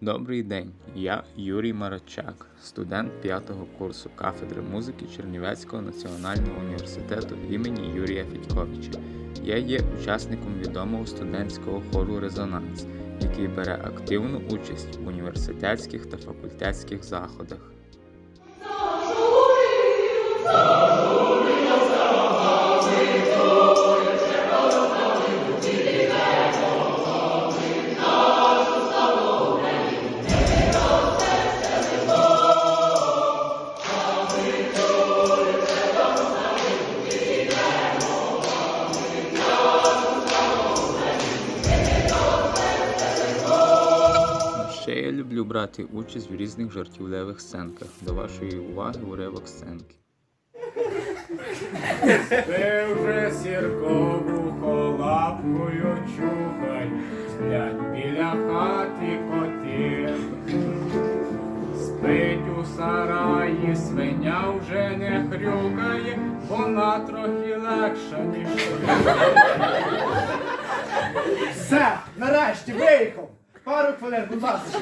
Добрий день, я Юрій Марачак, студент 5 курсу кафедри музики Чернівецького національного університету імені Юрія Федьковича. Я є учасником відомого студентського хору Резонанс, який бере активну участь в університетських та факультетських заходах. Люблю брати участь в різних жартівливих сценках. До вашої уваги уривок сценки. Ти вже сіркову холапкою чухай, сплять біля хати коти. Спить у сараї, свиня вже не хрюкає, вона трохи легша, ніж. Все, нарешті виїхав. Пару хвилин, будь ласка.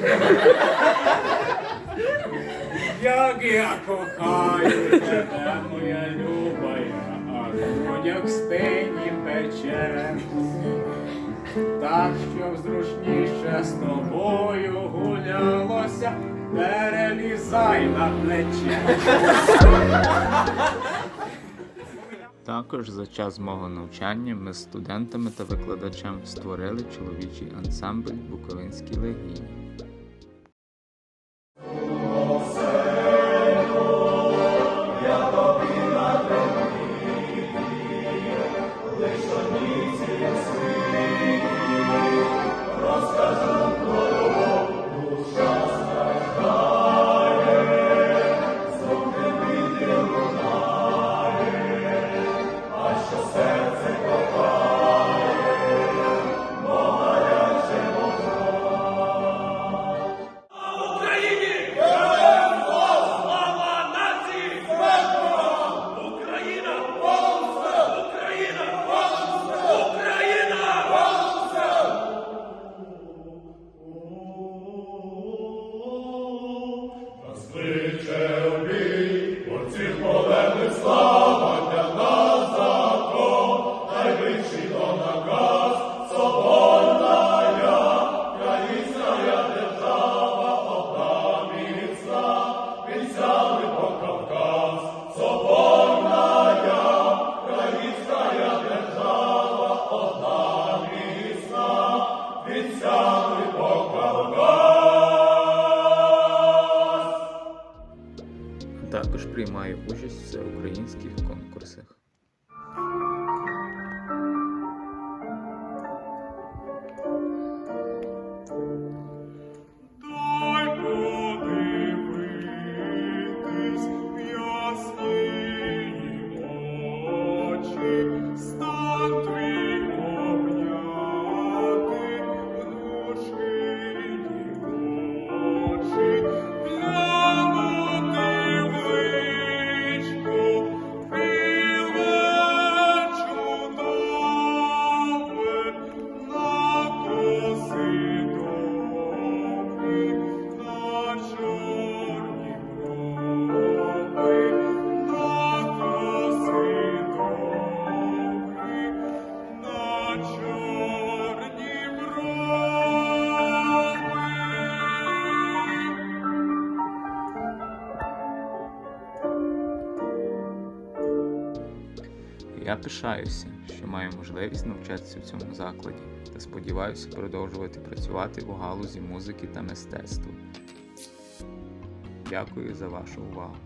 Як я кохаю тебе, моя любая, а грудях спині пече. Так, щоб зручніше з тобою гулялося, перелізай на плече. Також за час мого навчання ми з студентами та викладачем створили чоловічий ансамбль Буковинські легіні. Також приймаю участь в всеукраїнських конкурсах. Я пишаюся, що маю можливість навчатися в цьому закладі та сподіваюся продовжувати працювати у галузі музики та мистецтва. Дякую за вашу увагу.